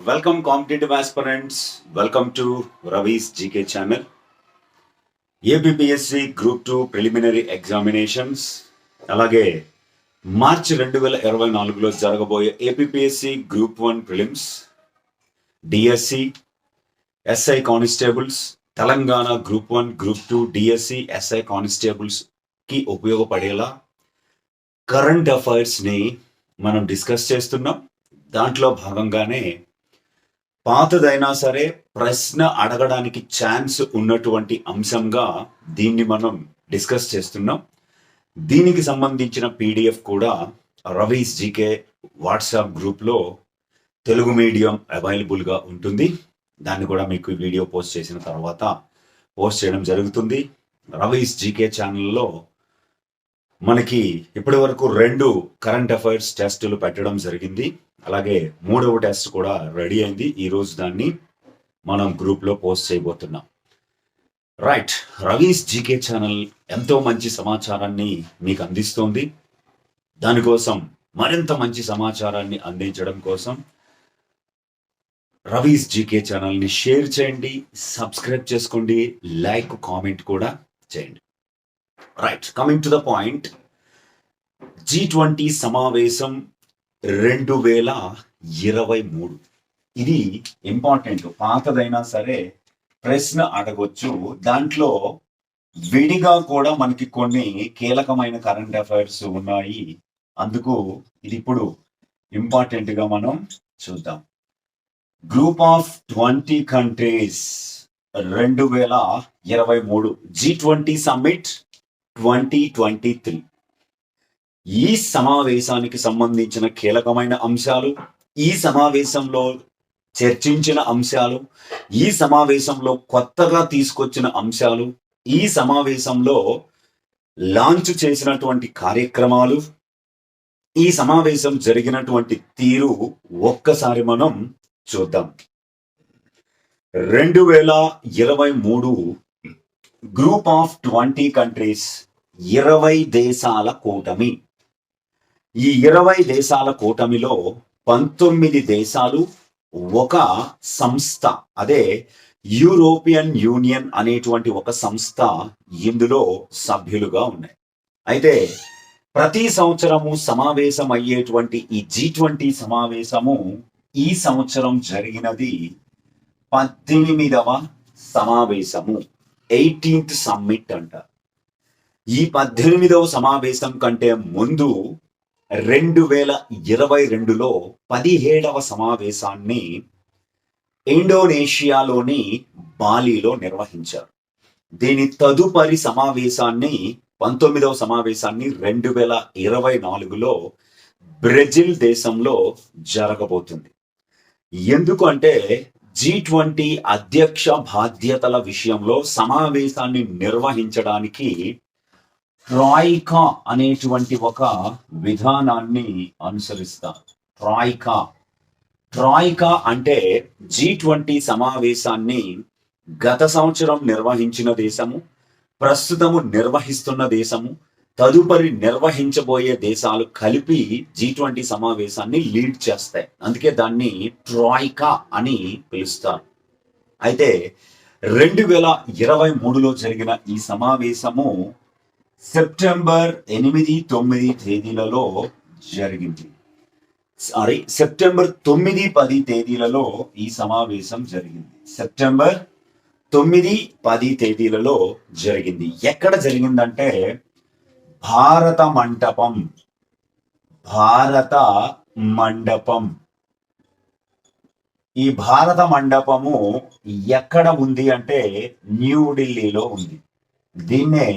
Welcome competitive aspirants welcome to Ravi's GK channel APPSC group two preliminary examinations అలాగే మార్చి రెండు వేల ఇరవై నాలుగులో జరగబోయే APPSC group one prelims DSC SI constables Telangana group one group two DSC SI కానిస్టేబుల్స్కి ఉపయోగపడేలా current అఫైర్స్ని మనం discuss చేస్తున్నాం. దాంట్లో భాగంగానే పాతదైనా సరే ప్రశ్న అడగడానికి ఛాన్స్ ఉన్నటువంటి అంశంగా దీన్ని మనం డిస్కస్ చేస్తున్నాం. దీనికి సంబంధించిన పీడిఎఫ్ కూడా రవీస్ జీకే వాట్సాప్ గ్రూప్లో తెలుగు మీడియం అవైలబుల్గా ఉంటుంది. దాన్ని కూడా మీకు వీడియో పోస్ట్ చేసిన తర్వాత పోస్ట్ చేయడం జరుగుతుంది. రవీస్ జీకే ఛానల్లో మనకి ఇప్పటి వరకు రెండు కరెంట్ అఫైర్స్ టెస్టులు పెట్టడం జరిగింది. అలాగే మూడవ టెస్ట్ కూడా రెడీ అయింది. ఈరోజు దాన్ని మనం గ్రూప్లో పోస్ట్ చేయబోతున్నాం. రైట్ రవీస్ జీకే ఛానల్ ఎంతో మంచి సమాచారాన్ని మీకు అందిస్తోంది. దానికోసం మరింత మంచి సమాచారాన్ని అందించడం కోసం రవీస్ జీకే ఛానల్ని షేర్ చేయండి సబ్స్క్రైబ్ చేసుకోండి లైక్ కామెంట్ కూడా చేయండి. Right coming to the point G twenty సమావేశం రెండు వేల ఇరవై మూడు. ఇది ఇంపార్టెంట్ పాతదైనా సరే ప్రశ్న అడగొచ్చు. దాంట్లో విడిగా కూడా మనకి కొన్ని కీలకమైన కరెంట్ అఫైర్స్ ఉన్నాయి. అందుకు ఇది ఇప్పుడు ఇంపార్టెంట్గా మనం చూద్దాం. గ్రూప్ ఆఫ్ ట్వంటీ కంట్రీస్ రెండు వేల ఇరవై మూడు. G twenty summit twenty twenty three ఈ సమావేశానికి సంబంధించిన కీలకమైన అంశాలు ఈ సమావేశంలో చర్చించిన అంశాలు ఈ సమావేశంలో కొత్తగా తీసుకొచ్చిన అంశాలు ఈ సమావేశంలో లాంచ్ చేసినటువంటి కార్యక్రమాలు ఈ సమావేశం జరిగినటువంటి తీరు ఒక్కసారి మనం చూద్దాం. రెండు వేల ఇరవై మూడు గ్రూప్ ఆఫ్ ట్వంటీ కంట్రీస్ ఇరవై దేశాల కూటమి. ఈ ఇరవై దేశాల కూటమిలో పంతొమ్మిది దేశాలు ఒక సంస్థ అదే యూరోపియన్ యూనియన్ అనేటువంటి ఒక సంస్థ ఇందులో సభ్యులుగా ఉన్నాయి. అయితే ప్రతి సంవత్సరము సమావేశం అయ్యేటువంటి ఈ జీ ట్వంటీ సమావేశము ఈ సంవత్సరం జరిగినది పద్దెనిమిదవ సమావేశము ఎయిటీన్త్ సమ్మిట్ అంట. ఈ పద్దెనిమిదవ సమావేశం కంటే ముందు రెండు వేల ఇరవై రెండులో పదిహేడవ సమావేశాన్ని ఇండోనేషియాలోని బాలీలో నిర్వహించారు. దీని తదుపరి సమావేశాన్ని పంతొమ్మిదవ సమావేశాన్ని రెండు వేల ఇరవై నాలుగులో బ్రెజిల్ దేశంలో జరగబోతుంది. ఎందుకు అంటే జీ ట్వంటీ అధ్యక్ష బాధ్యతల విషయంలో సమావేశాన్ని నిర్వహించడానికి ట్రాయికా అనేటువంటి ఒక విధానాన్ని అనుసరిస్తారు. ట్రాయికా ట్రాయికా అంటే జీ ట్వంటీ సమావేశాన్ని గత సంవత్సరం నిర్వహించిన దేశము ప్రస్తుతము నిర్వహిస్తున్న దేశము తదుపరి నిర్వహించబోయే దేశాలు కలిపి జీ ట్వంటీ సమావేశాన్ని లీడ్ చేస్తాయి. అందుకే దాన్ని ట్రాయికా అని పిలుస్తారు. అయితే రెండు వేల ఇరవై మూడులో జరిగిన ఈ సమావేశము సెప్టెంబర్ ఎనిమిది తొమ్మిది తేదీలలో జరిగింది. సారీ సెప్టెంబర్ తొమ్మిది పది తేదీలలో ఈ సమావేశం జరిగింది. సెప్టెంబర్ తొమ్మిది పది తేదీలలో జరిగింది. ఎక్కడ జరిగిందంటే భారత మంటపం భారత మండపం. ఈ భారత మండపము ఎక్కడ ఉంది అంటే న్యూఢిల్లీలో ఉంది. దీన్నే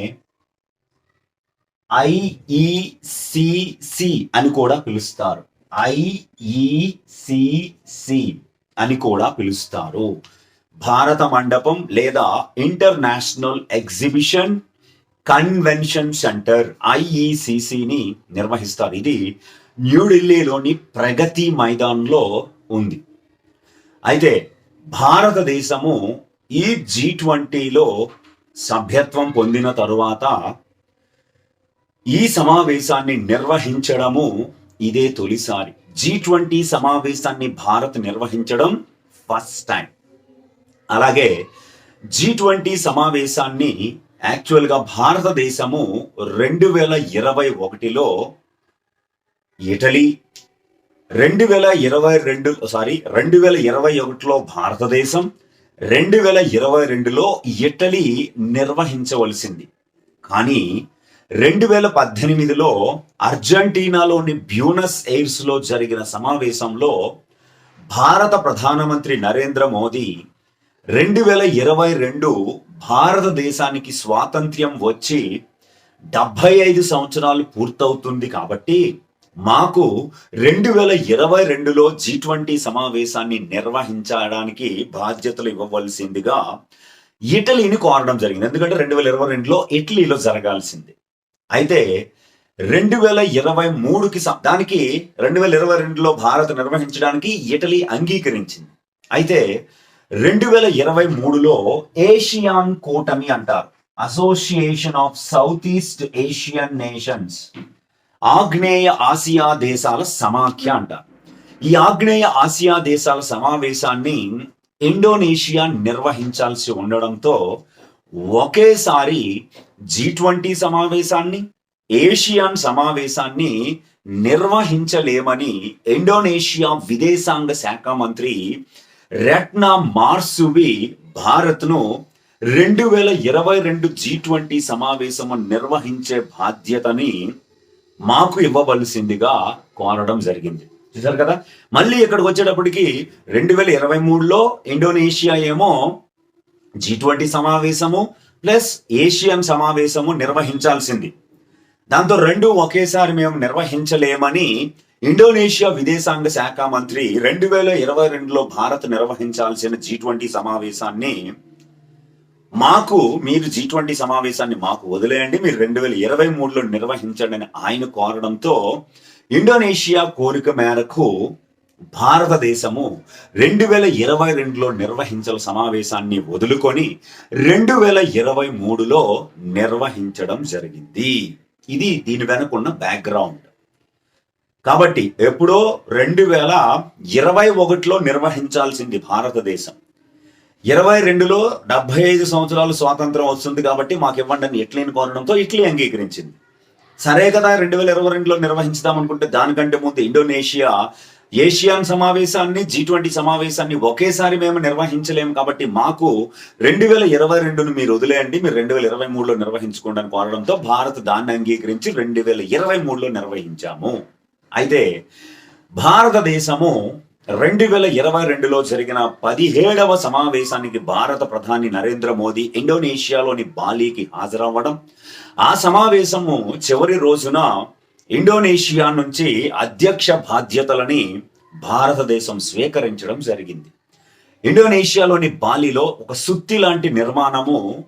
ఐఈసిసి అని కూడా పిలుస్తారు. ఐఈసిసి అని కూడా పిలుస్తారు. భారత మండపం లేదా ఇంటర్నేషనల్ ఎగ్జిబిషన్ కన్వెన్షన్ సెంటర్ ఐఈసిసిని నిర్వహిస్తారు. ఇది న్యూఢిల్లీలోని ప్రగతి మైదాన్లో ఉంది. అయితే భారతదేశము ఈ జీ ట్వంటీలో సభ్యత్వం పొందిన తరువాత ఈ సమావేశాన్ని నిర్వహించడము ఇదే తొలిసారి. జీ ట్వంటీ సమావేశాన్ని భారత్ నిర్వహించడం ఫస్ట్ టైం అలాగే జీ ట్వంటీ సమావేశాన్ని యాక్చువల్గా భారతదేశము రెండు వేల ఇరవై ఒకటిలో ఇటలీ రెండు వేల ఇరవై రెండు సారీ రెండు వేల ఇరవై ఒకటిలో భారతదేశం రెండు వేల ఇరవై రెండులో ఇటలీ నిర్వహించవలసింది. కానీ రెండు వేల పద్దెనిమిదిలో అర్జెంటీనాలోని బ్యూనస్ ఎయిర్స్లో జరిగిన సమావేశంలో భారత ప్రధానమంత్రి నరేంద్ర మోదీ రెండు వేల ఇరవై రెండు భారతదేశానికి స్వాతంత్ర్యం వచ్చి డెబ్బై ఐదు సంవత్సరాలు పూర్తవుతుంది కాబట్టి మాకు రెండు వేల ఇరవై రెండులో జీ ట్వంటీ సమావేశాన్ని నిర్వహించడానికి బాధ్యతలు ఇవ్వవలసిందిగా ఇటలీని కోరడం జరిగింది. ఎందుకంటే రెండు వేల ఇరవై రెండులో ఇటలీలో జరగాల్సింది. అయితే రెండు వేల ఇరవై మూడుకి దానికి రెండు వేల ఇరవై రెండులో భారత్ నిర్వహించడానికి ఇటలీ అంగీకరించింది. అయితే రెండు వేల ఇరవై మూడులో ఏషియాన్ కూటమి అంటారు. Association of South East Asian Nations ఆగ్నేయ ఆసియా దేశాల సమాఖ్య అంటారు. ఈ ఆగ్నేయ ఆసియా దేశాల సమావేశాన్ని ఇండోనేషియా నిర్వహించాల్సి ఉండడంతో ఒకేసారి జీ ట్వంటీ సమావేశాన్ని ఏషియాన్ సమావేశాన్ని నిర్వహించలేమని ఇండోనేషియా విదేశాంగ శాఖ మంత్రి రెట్నా మార్సువి భారత్ను రెండు వేల ఇరవై రెండు జీ ట్వంటీ సమావేశము నిర్వహించే బాధ్యతని మాకు ఇవ్వవలసిందిగా కోరడం జరిగింది. చూసారు కదా? మళ్ళీ ఇక్కడికి వచ్చేటప్పటికి రెండు వేల ఇరవై మూడులో ఇండోనేషియా ఏమో జీ ట్వంటీ సమావేశము ప్లస్ ఏషియన్ సమావేశము నిర్వహించాల్సింది. దాంతో రెండు ఒకేసారి మేము నిర్వహించలేమని ఇండోనేషియా విదేశాంగ శాఖ మంత్రి రెండు వేల ఇరవై రెండులో భారత్ నిర్వహించాల్సిన జీ ట్వంటీ సమావేశాన్ని మాకు మీరు జీ ట్వంటీ సమావేశాన్ని మాకు వదిలేయండి మీరు రెండు వేల ఇరవై మూడులో నిర్వహించండి అని ఆయన కోరడంతో ఇండోనేషియా కోరిక మేరకు భారతదేశము రెండు వేల ఇరవై రెండులో నిర్వహించిన సమావేశాన్ని వదులుకొని రెండు వేల ఇరవై మూడులో నిర్వహించడం జరిగింది. ఇది దీని వెనుకున్న బ్యాక్గ్రౌండ్ కాబట్టి ఎప్పుడో రెండు వేల ఇరవై ఒకటిలో నిర్వహించాల్సింది భారతదేశం. ఇరవై రెండులో డెబ్బై ఐదు సంవత్సరాలు స్వాతంత్రం వస్తుంది కాబట్టి మాకు ఇవ్వండి అని ఇట్లీని కోరడంతో ఇట్లీ అంగీకరించింది. సరే కదా రెండు వేల ఇరవై రెండులో నిర్వహించుదాం అనుకుంటే దానికంటే ముందు ఇండోనేషియా ఏషియాన్ సమావేశాన్ని జీ ట్వంటీ సమావేశాన్ని ఒకేసారి మేము నిర్వహించలేము కాబట్టి మాకు రెండు వేల ఇరవై రెండును మీరు వదిలేయండి. మీరు రెండు వేల ఇరవై మూడులో నిర్వహించుకోండి అని కోరడంతో భారత్ దాన్ని అంగీకరించి రెండు వేల ఇరవై మూడులో నిర్వహించాము. అయితే భారతదేశము రెండు వేల ఇరవై రెండులో జరిగిన పదిహేడవ సమావేశానికి భారత ప్రధాని నరేంద్ర మోదీ ఇండోనేషియాలోని బాలీకి హాజరవ్వడం ఆ సమావేశము చివరి రోజున ఇండోనేషియా నుంచి అధ్యక్ష బాధ్యతలని భారతదేశం స్వీకరించడం జరిగింది. ఇండోనేషియాలోని బాలిలో ఒక సుత్తి లాంటి నిర్మాణము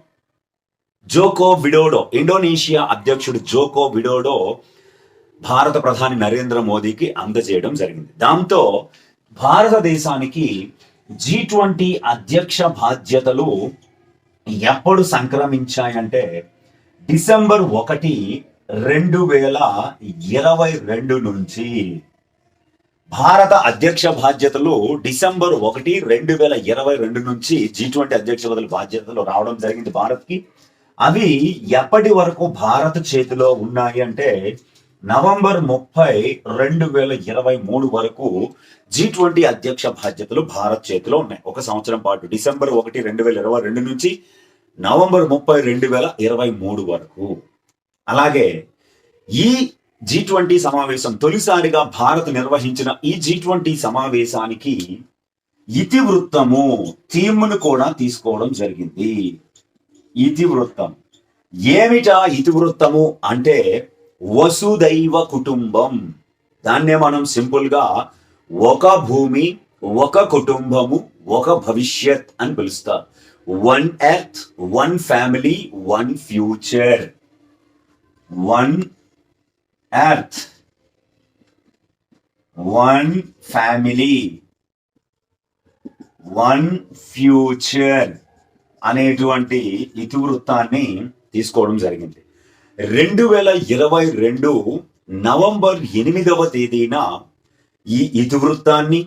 జోకో విడోడో ఇండోనేషియా అధ్యక్షుడు జోకో విడోడో భారత ప్రధాని నరేంద్ర మోదీకి అందజేయడం జరిగింది. దాంతో భారతదేశానికి జీ ట్వంటీ అధ్యక్ష బాధ్యతలు ఎప్పుడు సంక్రమించాయంటే డిసెంబర్ ఒకటి రెండు వేల ఇరవై రెండు నుంచి భారత అధ్యక్ష బాధ్యతలు డిసెంబర్ ఒకటి రెండు వేల ఇరవై రెండు నుంచి జీ ట్వంటీ అధ్యక్ష పదవి బాధ్యతలు రావడం జరిగింది భారత్కి. అవి ఎప్పటి వరకు భారత్ చేతిలో ఉన్నాయి అంటే నవంబర్ ముప్పై రెండు వేల ఇరవై మూడు వరకు జీ ట్వంటీ అధ్యక్ష బాధ్యతలు భారత్ చేతిలో ఉన్నాయి. ఒక సంవత్సరం పాటు డిసెంబర్ ఒకటి రెండు వేల ఇరవై రెండు నుంచి నవంబర్ ముప్పై రెండు వేల ఇరవై మూడు వరకు. అలాగే ఈ జీ ట్వంటీ సమావేశం తొలిసారిగా భారత్ నిర్వహించిన ఈ జీ ట్వంటీ సమావేశానికి ఇతివృత్తము థీమ్ను కూడా తీసుకోవడం జరిగింది. ఇతివృత్తం. ఏమిటా ఇతివృత్తము అంటే వసుదైవ కుటుంబం. దాన్నే మనం సింపుల్గా ఒక భూమి ఒక కుటుంబము ఒక భవిష్యత్ అని పిలుస్తారు one earth one family one future. One earth one family one future అనేటువంటి ఇతివృత్తాన్ని తీసుకోవడం జరిగింది. రెండు వేల ఇరవై రెండు నవంబర్ ఎనిమిదవ తేదీన ఈ ఇతివృత్తాన్ని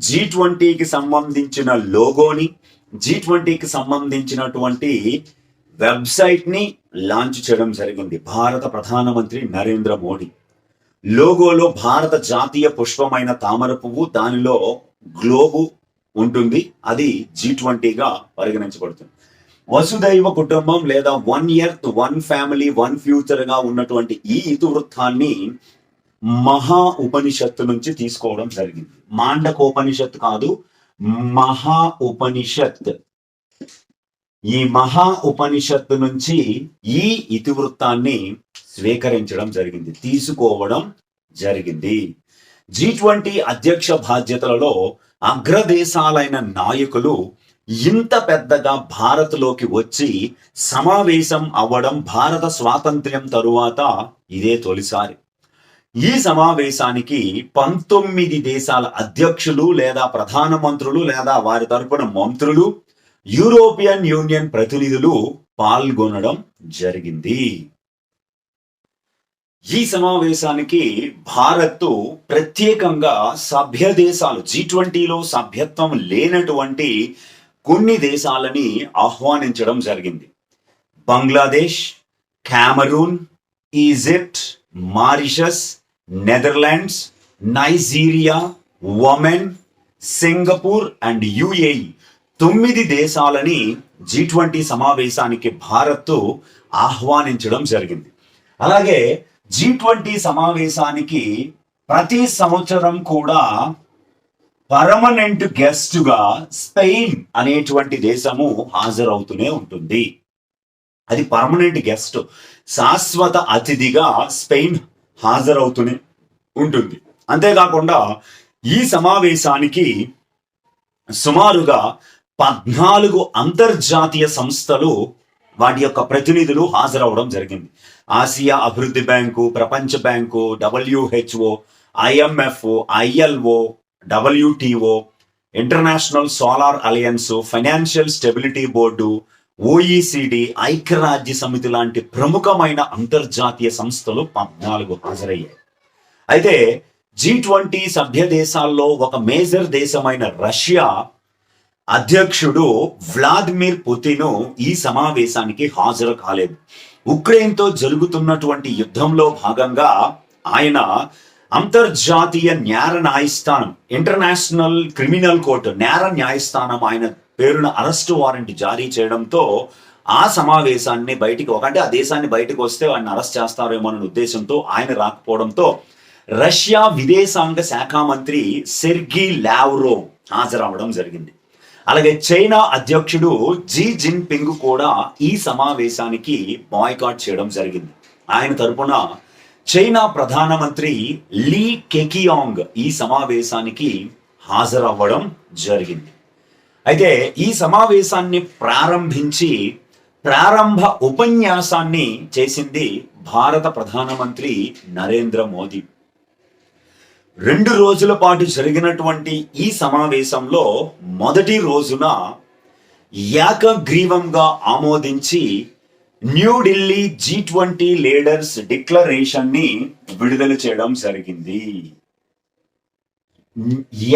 జీ ట్వంటీకి సంబంధించిన లోగోని జీ ట్వంటీకి సంబంధించినటువంటి వెబ్సైట్ని లాంచ్ చేయడం జరిగింది. భారత ప్రధానమంత్రి నరేంద్ర మోడీ. లోగోలో భారత జాతీయ పుష్పమైన తామర పువ్వు దానిలో గ్లోబు ఉంటుంది. అది జీ ట్వంటీగా పరిగణించబడుతుంది. వసుదైవ కుటుంబం లేదా one earth one family one ఫ్యూచర్గా ఉన్నటువంటి ఈ ఇతివృత్తాన్ని మహా ఉపనిషత్తు నుంచి తీసుకోవడం జరిగింది. మాండకోపనిషత్ కాదు మహా ఉపనిషత్. ఈ మహా ఉపనిషత్తు నుంచి ఈ ఇతివృత్తాన్ని స్వీకరించడం జరిగింది తీసుకోవడం జరిగింది. జీ ట్వంటీ అధ్యక్ష బాధ్యతలలో అగ్రదేశాలైన నాయకులు ఇంత పెద్దగా భారత్లోకి వచ్చి సమావేశం అవ్వడం భారత స్వాతంత్ర్యం తరువాత ఇదే తొలిసారి. ఈ సమావేశానికి పంతొమ్మిది దేశాల అధ్యక్షులు లేదా ప్రధానమంత్రులు లేదా వారి తరపున మంత్రులు యూరోపియన్ యూనియన్ ప్రతినిధులు పాల్గొనడం జరిగింది. ఈ సమావేశానికి భారత్ ప్రత్యేకంగా సభ్య దేశాలు జీ ట్వంటీలో సభ్యత్వం లేనటువంటి కొన్ని దేశాలని ఆహ్వానించడం జరిగింది. Bangladesh Cameroon Egypt Mauritius Netherlands Nigeria Oman Singapore and UAE. తొమ్మిది దేశాలని జీ ట్వంటీ సమావేశానికి భారత్ ఆహ్వానించడం జరిగింది. అలాగే జీ ట్వంటీ సమావేశానికి ప్రతి సంవత్సరం కూడా పర్మనెంట్ గెస్ట్గా స్పెయిన్ అనేటువంటి దేశము హాజరవుతూనే ఉంటుంది. అది పర్మనెంట్ గెస్ట్ శాశ్వత అతిథిగా స్పెయిన్ హాజరవుతూనే ఉంటుంది. అంతేకాకుండా ఈ సమావేశానికి సుమారుగా పద్నాలుగు అంతర్జాతీయ సంస్థలు వాటి యొక్క ప్రతినిధులు హాజరవడం జరిగింది. ఆసియా అభివృద్ధి బ్యాంకు ప్రపంచ bank WHO IMF ILO WTO international solar alliance financial stability board OECD ఐక్యరాజ్య సమితి లాంటి ప్రముఖమైన అంతర్జాతీయ సంస్థలు పద్నాలుగు హాజరయ్యాయి. అయితే జీ ట్వంటీ సభ్య దేశాల్లో ఒక మేజర్ దేశమైన రష్యా అధ్యక్షుడు వ్లాదిమిర్ పుతిన్ ఈ సమావేశానికి హాజరు కాలేదు. ఉక్రెయిన్తో జరుగుతున్నటువంటి యుద్ధంలో భాగంగా ఆయన అంతర్జాతీయ నేర న్యాయస్థానం ఇంటర్నేషనల్ క్రిమినల్ కోర్టు నేర న్యాయస్థానం ఆయన పేరున అరెస్ట్ వారెంట్ జారీ చేయడంతో ఆ సమావేశాన్ని బయటికి ఒకంటే ఆ దేశాన్ని బయటకు వస్తే ఆయన అరెస్ట్ చేస్తారేమో అనే ఉద్దేశంతో ఆయన రాకపోవడంతో రష్యా విదేశాంగ శాఖ మంత్రి సెర్గీ లావ్రో హాజరవడం జరిగింది. అలాగే చైనా అధ్యక్షుడు జీ జిన్ పింగ్ కూడా ఈ సమావేశానికి బాయ్కాట్ చేయడం జరిగింది. ఆయన తరపున చైనా ప్రధానమంత్రి లీ కెకియాంగ్ ఈ సమావేశానికి హాజరవ్వడం జరిగింది. అయితే ఈ సమావేశాన్ని ప్రారంభించి ప్రారంభ ఉపన్యాసాన్ని చేసింది భారత ప్రధానమంత్రి నరేంద్ర మోదీ. రెండు రోజుల పాటు జరిగినటువంటి ఈ సమావేశంలో మొదటి రోజున ఏకగ్రీవంగా ఆమోదించి న్యూఢిల్లీ జీ ట్వంటీ లీడర్స్ డిక్లరేషన్ని విడుదల చేయడం జరిగింది.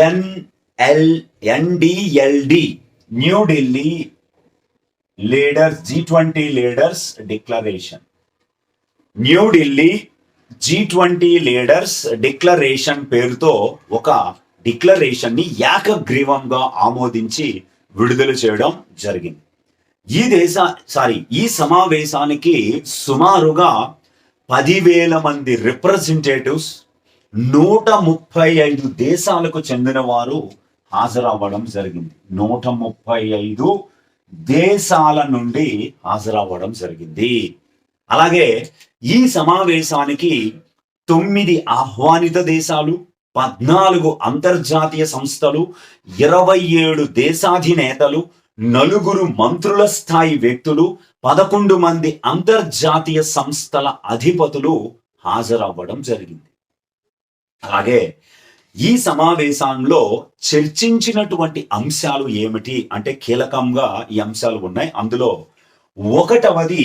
NL ఎన్డిఎల్డి New Delhi leaders G twenty leaders declaration. New Delhi G twenty leaders declaration పేరుతో ఒక డిక్లరేషన్ని ఏకగ్రీవంగా ఆమోదించి విడుదల చేయడం జరిగింది. ఈ దేశ సారీ ఈ సమావేశానికి సుమారుగా పదివేల మంది రిప్రజెంటేటివ్స్ నూట ముప్పై ఐదు దేశాలకు చెందిన వారు హాజరవ్వడం జరిగింది. నూట ముప్పై ఐదు దేశాల నుండి హాజరవ్వడం జరిగింది. అలాగే ఈ సమావేశానికి తొమ్మిది ఆహ్వానిత దేశాలు పద్నాలుగు అంతర్జాతీయ సంస్థలు ఇరవై ఏడు దేశాధినేతలు నలుగురు మంత్రుల స్థాయి వ్యక్తులు పదకొండు మంది అంతర్జాతీయ సంస్థల అధిపతులు హాజరవ్వడం జరిగింది. అలాగే ఈ సమావేశంలో చర్చించినటువంటి అంశాలు ఏమిటి అంటే కీలకంగా ఈ అంశాలు ఉన్నాయి. అందులో ఒకటవది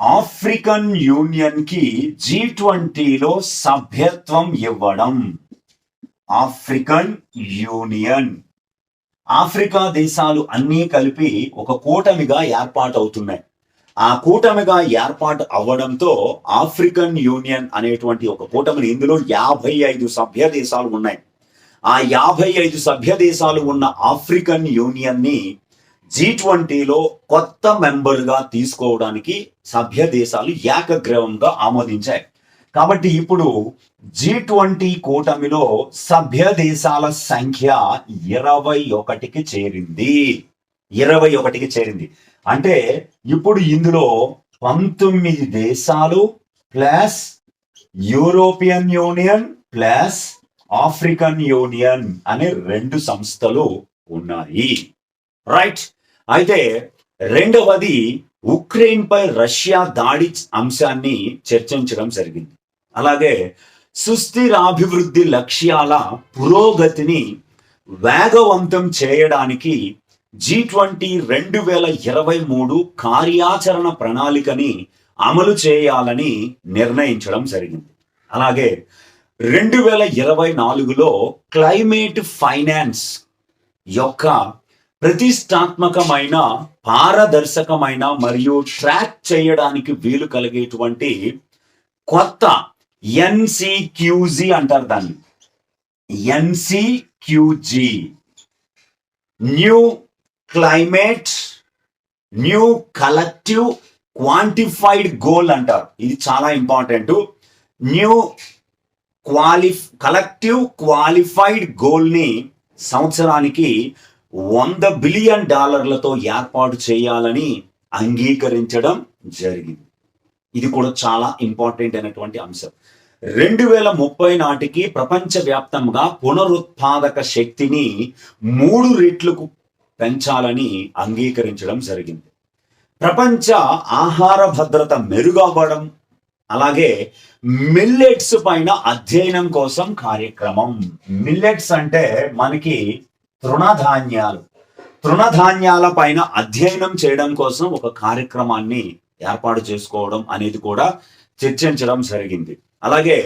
ఆఫ్రికన్ యూనియన్కి జీ ట్వంటీలో సభ్యత్వం ఇవ్వడం. African union. ఆఫ్రికా దేశాలు అన్నీ కలిపి ఒక కూటమిగా ఏర్పాటవుతున్నాయి. ఆ కూటమిగా ఏర్పాటు అవ్వడంతో ఆఫ్రికన్ యూనియన్ అనేటువంటి ఒక కూటమిని ఇందులో యాభై ఐదు సభ్య దేశాలు ఉన్నాయి. ఆ యాభై ఐదు సభ్య దేశాలు ఉన్న ఆఫ్రికన్ యూనియన్ని జీ ట్వంటీలో కొత్త మెంబర్గా తీసుకోవడానికి సభ్య దేశాలు ఏకగ్రవంగా ఆమోదించాయి. కాబట్టి ఇప్పుడు జీ ట్వంటీ కూటమిలో సభ్య దేశాల సంఖ్య ఇరవై ఒకటికి చేరింది. ఇరవై ఒకటికి చేరింది. అంటే ఇప్పుడు ఇందులో పంతొమ్మిది దేశాలు plus European Union plus African Union అనే రెండు సంస్థలు ఉన్నాయి. రైట్ అయితే రెండవది ఉక్రెయిన్ పై రష్యా దాడి అంశాన్ని చర్చించడం జరిగింది. అలాగే సుస్థిరాభివృద్ధి లక్ష్యాల పురోగతిని వేగవంతం చేయడానికి జీ ట్వంటీ రెండు వేల ఇరవై మూడు కార్యాచరణ ప్రణాళికని అమలు చేయాలని నిర్ణయించడం జరిగింది. అలాగే రెండు వేల ఇరవై నాలుగులో క్లైమేట్ ఫైనాన్స్ యొక్క ప్రతిష్టాత్మకమైన పారదర్శకమైన మరియు ట్రాక్ చేయడానికి వీలు కలిగేటువంటి కొత్త ఎన్సిక్యూజీ అంటారు దాన్ని. NCQG new climate new collective quantified goal అంటారు. ఇది చాలా important new quali collective qualified గోల్ని సంవత్సరానికి వంద బిలియన్ డాలర్లతో ఏర్పాటు చేయాలని అంగీకరించడం జరిగింది. ఇది కూడా చాలా ఇంపార్టెంట్ అయినటువంటి అంశం. రెండు వేల ముప్పై నాటికి ప్రపంచవ్యాప్తంగా పునరుత్పాదక శక్తిని మూడు రెట్లకు పెంచాలని అంగీకరించడం జరిగింది. ప్రపంచ ఆహార భద్రత మెరుగవ్వడం అలాగే మిల్లెట్స్ పైన అధ్యయనం కోసం కార్యక్రమం. మిల్లెట్స్ అంటే మనకి తృణధాన్యాలు. తృణధాన్యాల పైన అధ్యయనం చేయడం కోసం ఒక కార్యక్రమాన్ని ఏర్పాటు చేసుకోవడం అనేది కూడా చర్చించడం జరిగింది. అలాగే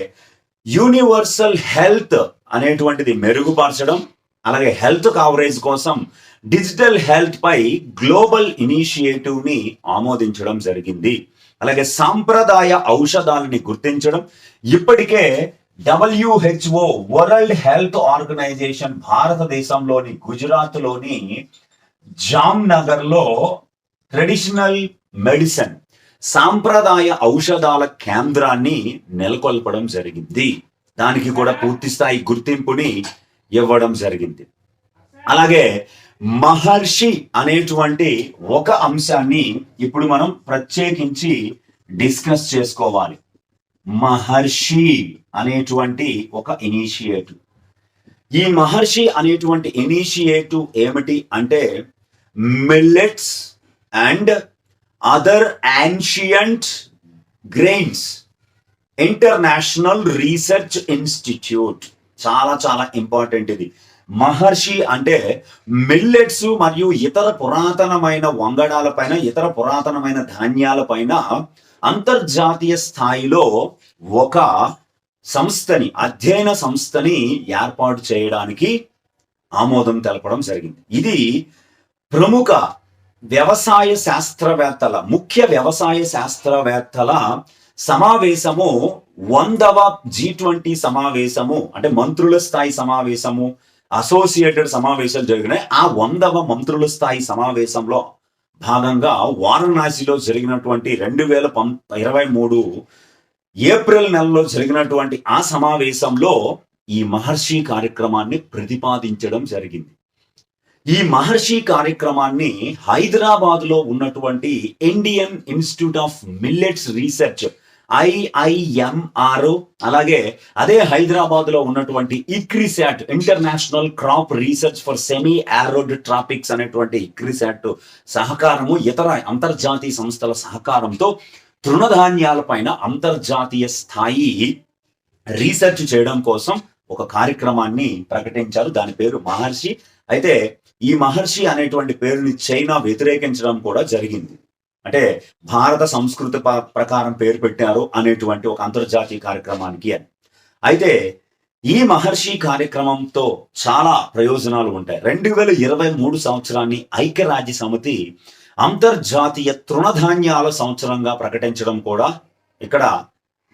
యూనివర్సల్ హెల్త్ అనేటువంటిది మెరుగుపరచడం అలాగే హెల్త్ కవరేజ్ కోసం డిజిటల్ హెల్త్ పై గ్లోబల్ ఇనిషియేటివ్ని ఆమోదించడం జరిగింది. అలాగే సాంప్రదాయ ఔషధాలని గుర్తించడం ఇప్పటికే డబ్ల్యూహెచ్ఓ వరల్డ్ హెల్త్ ఆర్గనైజేషన్ భారతదేశంలోని గుజరాత్లోని జామ్నగర్లో ట్రెడిషనల్ మెడిసిన్ సాంప్రదాయ ఔషధాల కేంద్రాన్ని నెలకొల్పడం జరిగింది. దానికి కూడా పూర్తి స్థాయి గుర్తింపుని ఇవ్వడం జరిగింది. అలాగే మహర్షి అనేటువంటి ఒక అంశాన్ని ఇప్పుడు మనం ప్రత్యేకించి డిస్కస్ చేసుకోవాలి. మహర్షి అనేటువంటి ఒక ఇనిషియేటివ్ ఈ మహర్షి అనేటువంటి ఇనిషియేటివ్ ఏమిటి అంటే millets and other ancient grains. International research institute. చాలా చాలా ఇంపార్టెంట్ ఇది. మహర్షి అంటే మిల్లెట్స్ మరియు ఇతర పురాతనమైన వంగడాలపైన ఇతర పురాతనమైన ధాన్యాల పైన అంతర్జాతీయ స్థాయిలో ఒక సంస్థని అధ్యయన సంస్థని ఏర్పాటు చేయడానికి ఆమోదం తెలపడం జరిగింది. ఇది ప్రముఖ వ్యవసాయ శాస్త్రవేత్తల ముఖ్య వ్యవసాయ శాస్త్రవేత్తల సమావేశము వందవ జీ ట్వంటీ సమావేశము అంటే మంత్రుల స్థాయి సమావేశము అసోసియేటెడ్ సమావేశాలు జరిగినాయి. ఆ వందవ మంత్రుల స్థాయి సమావేశంలో భాగంగా వారణాసిలో జరిగినటువంటి రెండు వేల పం ఇరవై మూడు ఏప్రిల్ నెలలో జరిగినటువంటి ఆ సమావేశంలో ఈ మహర్షి కార్యక్రమాన్ని ప్రతిపాదించడం జరిగింది. ఈ మహర్షి కార్యక్రమాన్ని హైదరాబాద్లో ఉన్నటువంటి Indian institute of millets research IIMR అలాగే అదే హైదరాబాద్లో ఉన్నటువంటి ICRISAT international crop research for semi arid tropics అనేటువంటి ఇక్రిసాట్ సహకారము ఇతర అంతర్జాతీయ సంస్థల సహకారంతో తృణధాన్యాల పైన అంతర్జాతీయ స్థాయి రీసెర్చ్ చేయడం కోసం ఒక కార్యక్రమాన్ని ప్రకటించారు. దాని పేరు మహర్షి. అయితే ఈ మహర్షి అనేటువంటి పేరుని చైనా వ్యతిరేకించడం కూడా జరిగింది. అంటే భారత సంస్కృతి ప- ప్రకారం పేరు పెట్టారు అనేటువంటి ఒక అంతర్జాతీయ కార్యక్రమానికి అని. అయితే ఈ మహర్షి కార్యక్రమంతో చాలా ప్రయోజనాలు ఉంటాయి. రెండు వేల ఇరవై మూడు సంవత్సరాన్ని ఐక్యరాజ్య సమితి అంతర్జాతీయ తృణధాన్యాల సంవత్సరంగా ప్రకటించడం కూడా ఇక్కడ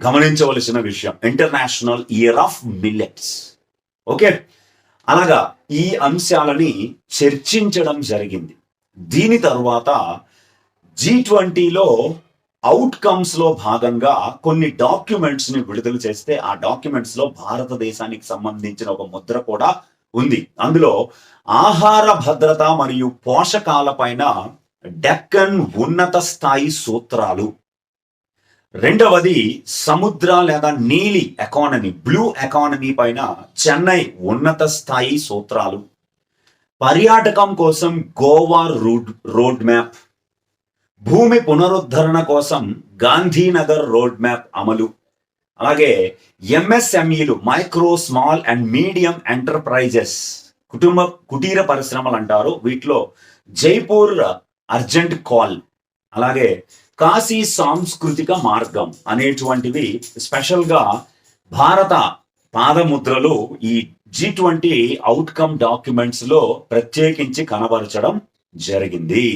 గమనించవలసిన విషయం. International year of millets okay? అలాగా ఈ అంశాలని చర్చించడం జరిగింది. దీని తరువాత జీ ట్వంటీలో అవుట్కమ్స్లో భాగంగా కొన్ని డాక్యుమెంట్స్ని విడుదల చేస్తే ఆ డాక్యుమెంట్స్లో భారతదేశానికి సంబంధించిన ఒక ముద్ర కూడా ఉంది. అందులో ఆహార భద్రత మరియు పోషకాల పైన డెక్కన్ ఉన్నత స్థాయి సూత్రాలు. రెండవది సముద్ర లేదా నీలి ఎకానమీ బ్లూ ఎకానమీ పైన చెన్నై ఉన్నత స్థాయి సూత్రాలు. పర్యాటకం కోసం గోవా రూడ్ రోడ్ మ్యాప్ భూమి పునరుద్ధరణ కోసం గాంధీనగర్ రోడ్ మ్యాప్ అమలు. అలాగే ఎంఎస్ఎంఈలు micro small and medium enterprises కుటుంబ కుటీర పరిశ్రమలు అంటారు. వీటిలో జైపూర్ అర్జెంట్ కాల్ అలాగే కాశీ సాంస్కృతిక మార్గం అనేటువంటివి స్పెషల్గా భారత పాదముద్రలు ఈ జీ ట్వంటీ అవుట్కమ్ డాక్యుమెంట్స్లో ప్రత్యేకించి కనబరచడం జరిగింది.